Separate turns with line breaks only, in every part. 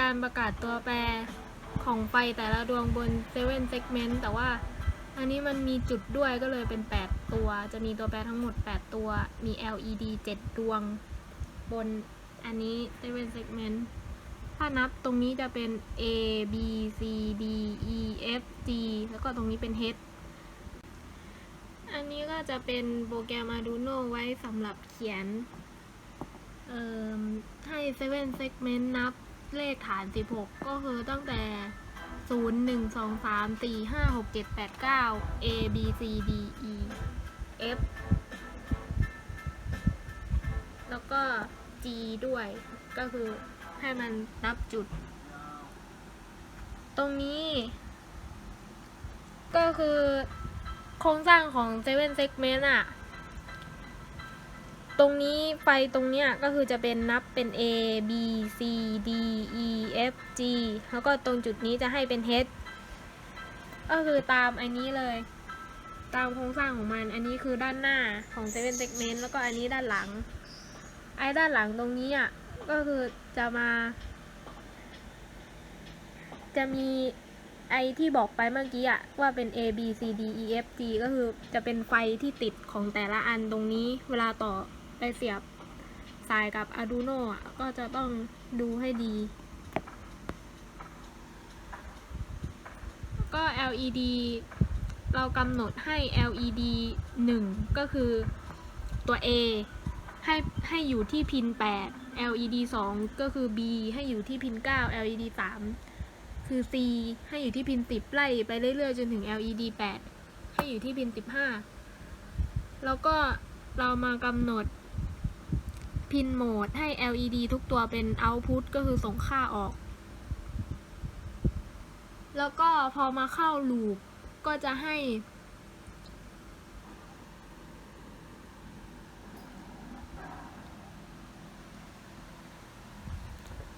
การประกาศตัวแปรของไฟแต่ละดวงบน7 segment แต่ว่าอันนี้มันมีจุดด้วยก็เลยเป็น 8 ตัว จะมีตัวแปรทั้งหมด 8 ตัว มี LED 7 ดวง บนอันนี้7 segment ถ้านับตรงนี้จะเป็น A B C D E F G แล้วก็ตรงนี้เป็น H อันนี้ก็จะเป็นโปรแกรม Arduino ไว้สำหรับเขียนให้เอ่อให้7 segment นับ เลขฐาน 16 ก็คือตั้งแต่ 0 1 2 3 4 5 6 7 8 9 A B C D E F แล้วก็ G ด้วย ก็คือให้มันนับจุด ตรงนี้ ก็คือโครงสร้างของ7 segment อะ ตรงนี้ไฟตรงเนี้ยก็คือจะเป็นนับเป็น A B C D E F G แล้วก็ตรงจุดนี้จะให้เป็น H ก็คือตามอันนี้เลย ตามโครงสร้างของมัน อันนี้คือด้านหน้าของ7 segment แล้วก็อันนี้ด้านหลัง ไอ้ด้านหลังตรงนี้อะก็คือจะมา จะมีไอที่บอกไปเมื่อกี้อะว่าเป็น A B C D E F G ก็คือจะเป็นไฟที่ติดของแต่ละอันตรงนี้เวลาต่อ ไปเสียบสายกับ Arduino อะก็จะต้องดูให้ดี ก็ LED เรากำหนดให้ LED 1 ก็คือตัว A ให้ให้อยู่ที่พิน 8 LED 2 ก็คือ B ให้อยู่ที่พิน 9 LED 3 คือ C ให้อยู่ที่พิน 10 ไล่ไปเรื่อยๆ จนถึง LED 8 ให้อยู่ที่พิน 15 แล้วก็เรามากำหนด พินโหมดให้ LED ทุกตัวเป็น output ก็คือส่งค่าออก แล้วก็พอมาเข้าลูปก็จะให้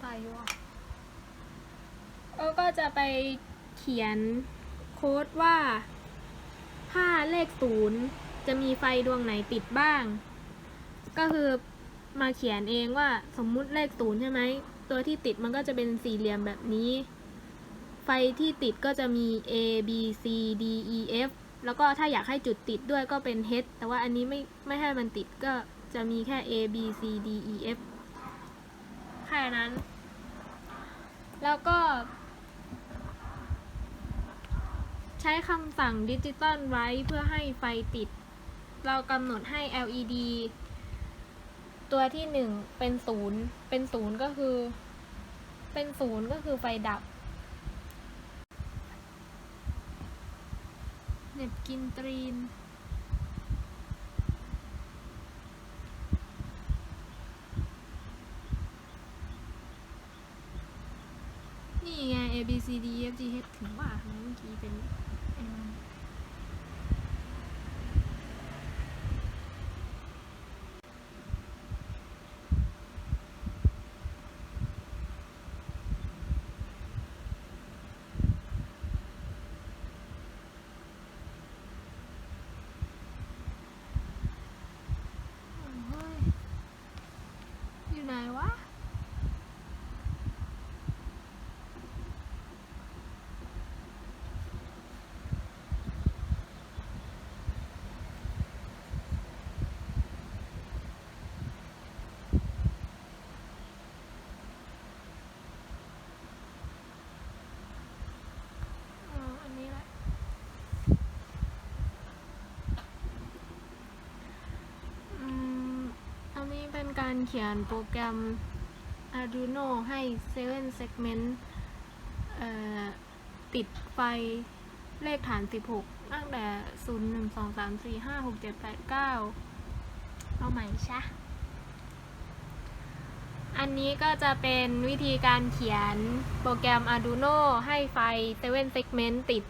ไปวะแล้วก็จะไปเขียนโค้ดว่า ถ้าเลขศูนย์จะมีไฟดวงไหนติดบ้าง ก็คือ มาเขียนเองว่าสมมุติเลขศูนย์ใช่ไหม ตัวที่ติดมันก็จะเป็นสี่เหลี่ยมแบบนี้ ไฟที่ติดก็จะมี A B C D E F แล้วก็ถ้าอยากให้จุดติดด้วยก็เป็น H แต่ว่าอันนี้ไม่ไม่ให้มันติดก็จะมีแค่ A B C D E F แค่นั้น แล้วก็ ใช้คำสั่งดิจิตอลไว้เพื่อให้ไฟติด เรากำหนดให้ LED ตัวที่หนึ่งเป็นศูนย์เป็นศูนย์ก็คือ เป็นศูนย์ก็คือไฟดับเน็บกินตรีน นี่ไง A B C D E F G H ถึงว่าเมื่อกี้เป็นโอ้ยอยู่ไหนวะ อ๋ออันนี้แหละ อืม อั นี้เป็นการเขียนโปรแกรม Arduino ให้ 7 segment เอ่อติดไฟเลขฐาน 16 ตั้งแต่ 0 1 2 3 4 5 6 7 8 9 เอาใหม่ชะ อันนี้ก็จะเป็นวิธีการเขียนโปรแกรม Arduino ให้ไฟ 7 segment ติด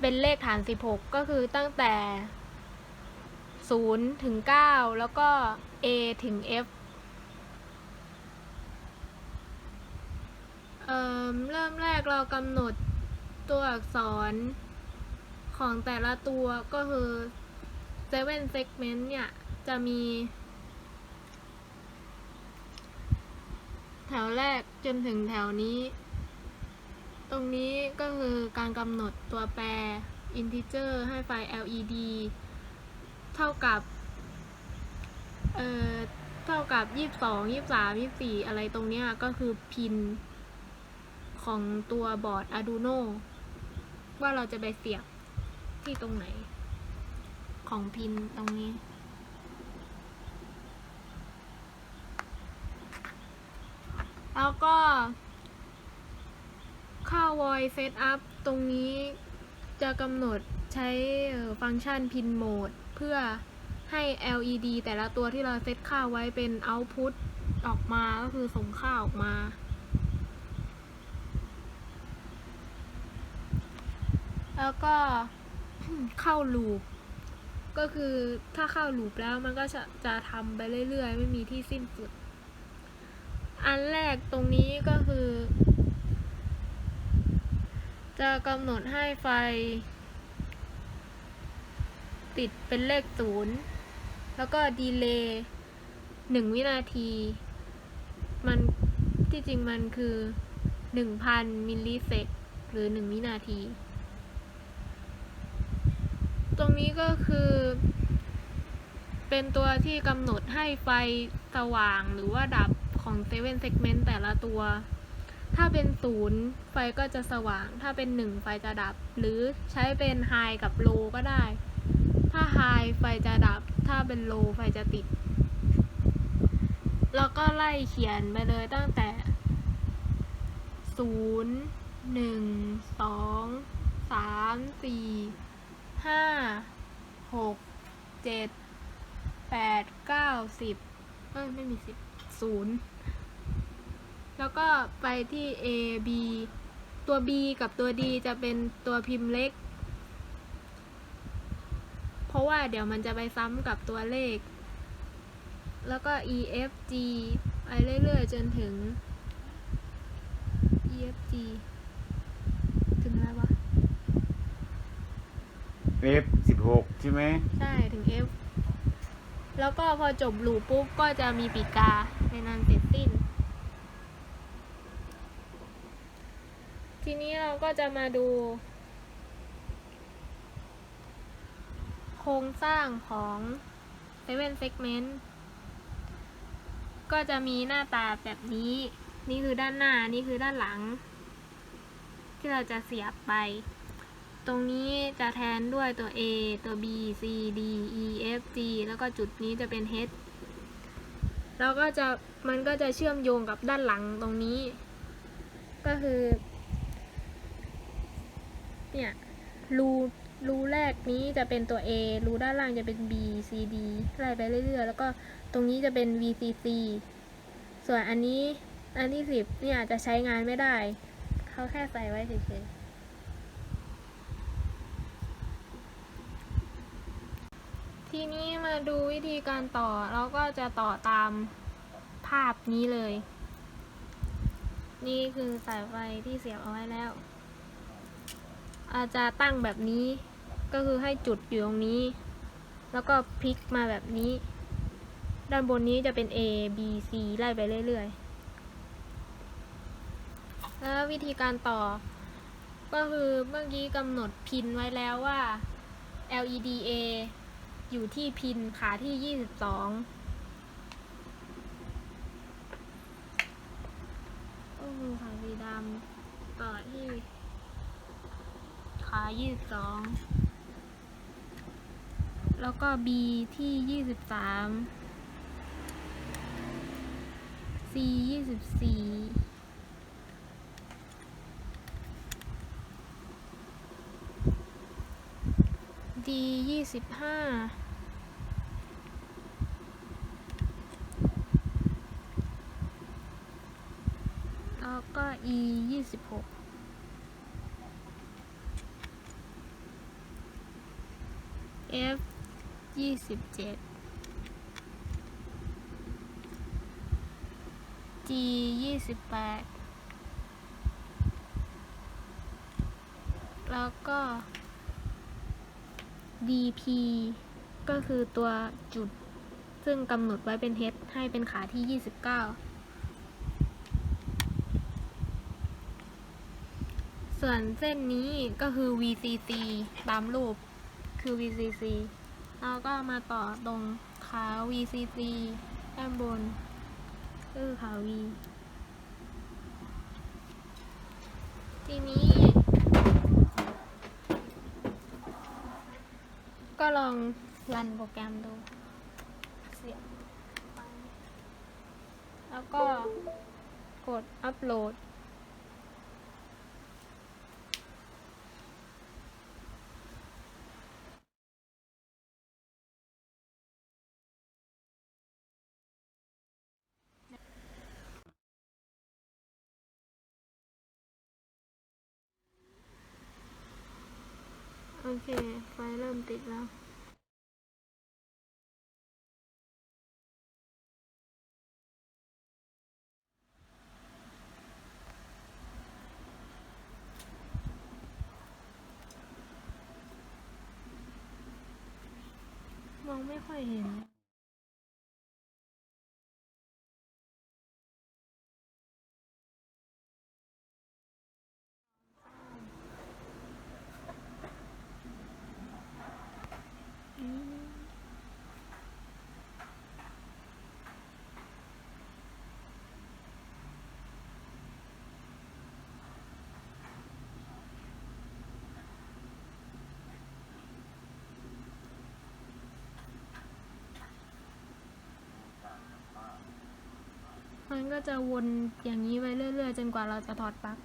เป็นเลขฐาน 16 ก็คือตั้งแต่ 0 ถึง 9 แล้วก็ A ถึง F เอ่อเริ่มแรกเรากำหนดตัวอักษรของแต่ละตัวก็คือ7 segment เนี่ย จะมี แถวแรกจนถึงแถวนี้ ตรงนี้ก็คือการกำหนดตัวแปร integer ให้ไฟล์ LED เท่ากับ เอ่อเท่ากับ22 23 24องยี่สามยี่สี่อะไรตรงเนี้ยก็คือพินของตัวบอร์ด Arduino ว่าเราจะไปเสียบที่ตรงไหน ของพินตรงนี้ แล้วก็เข้า void setup ตรงนี้จะกำหนดใช้ฟังก์ชัน pin mode เพื่อ ให้ LED แต่ละตัวที่เราเซตค่าไว้เป็น output ออกมาก็คือส่งค่าออกมาแล้วก็เข้า loop ก็คือถ้าเข้า loop แล้วมันก็จะจะทำไปเรื่อยๆ ไม่มีที่สิ้นสุด อันแรกตรงนี้ก็คือ จะกำหนดให้ไฟ ติดเป็นเลขศูนย์ แล้วก็ดีเลย์หนึ่งวินาที มันที่จริงมันคือหนึ่งพันมิลลิเซกหรือหนึ่งวินาที ตรงนี้ก็คือ เป็นตัวที่กำหนดให้ไฟสว่างหรือว่าดับของเซเว่นเซกเมนต์แต่ละตัว ถ้าเป็นศูนย์ไฟก็จะสว่าง ถ้าเป็นหนึ่งไฟจะดับ หรือใช้เป็นไฮกับโลก็ได้ ถ้าไฮไฟจะดับ ถ้าเป็นโลไฟจะติด แล้วก็ไล่เขียนไปเลยตั้งแต่ศูนย์หนึ่งสองสามสี่ห้าหกเจ็ดแปดเก้าสิบเอ้ยไม่มีสิบศูนย์แล้วก็ไปที่ A B ตัว B กับตัว D จะเป็นตัวพิมพ์เล็ก ราะว่าเดี๋ยวมันจะไปซ้ำกับตัวเลข แล้วก็ E F G ไปเรื่อยๆ จนถึง E F G ถึงอะไรวะ
F สิบหกใช่ไหม
ใช่ถึง F แล้วก็พอจบลูปปุ๊บก็จะมีปีกาเป็นอันเสร็จสิ้น ทีนี้เราก็จะมาดู โครงสร้างของ Seven Segment ก็จะมีหน้าตาแบบนี้ นี่คือด้านหน้า นี่คือด้านหลัง ที่เราจะเสียบไป ตรงนี้จะแทนด้วยตัว A ตัว B C D E F G แล้วก็จุดนี้จะเป็น H แล้วก็จะมันก็จะเชื่อมโยงกับด้านหลังตรงนี้ ก็คือ เนี่ยรู รูแรกนี้จะเป็นตัว A รูด้านล่างจะเป็น B C D ไล่ไปเรื่อยๆ แล้วก็ตรงนี้จะเป็น V C C ส่วนอันนี้อันที่สิบเนี่ยจะใช้งานไม่ได้ เขาแค่ใส่ไว้เฉยๆทีนี้มาดูวิธีการต่อเราก็จะต่อตามภาพนี้เลย นี่คือสายไฟที่เสียบเอาไว้แล้ว อาจจะตั้งแบบนี้ ก็คือให้จุดอยู่ตรงนี้ แล้วก็พลิกมาแบบนี้ ด้านบนนี้จะเป็น A B C ไล่ไปเรื่อยๆ แล้ววิธีการต่อ ก็คือเมื่อกี้กำหนดพินไว้แล้วว่า LED A อยู่ที่พินขาที่ 22ก็คือขาสีดำต่อที่ขา22 แล้วก็ B ที่ 23 C 24 D 25 แล้วก็ E ยี่สิบหก F ยี่สิบเจ็ด G ยี่สิบแปดแล้วก็ DP ก็คือตัวจุด ซึ่งกำหนดไว้เป็น h ให้เป็นขาที่ยี่สิบเก้าส่วนเส้นนี้ก็คือ VCC ตามรูปคือ VCC แล้วก็มาต่อตรงขา VCC ด้านบนคือขา V ทีนี้ ก็ลองรันโปรแกรมดูเสียบแล้วก็กดอัปโหลด เค ไฟเริ่มติดแล้วมองไม่ค่อยเห็น มันก็จะวนอย่างนี้ไปเรื่อยๆ จนกว่าเราจะถอดปลั๊ก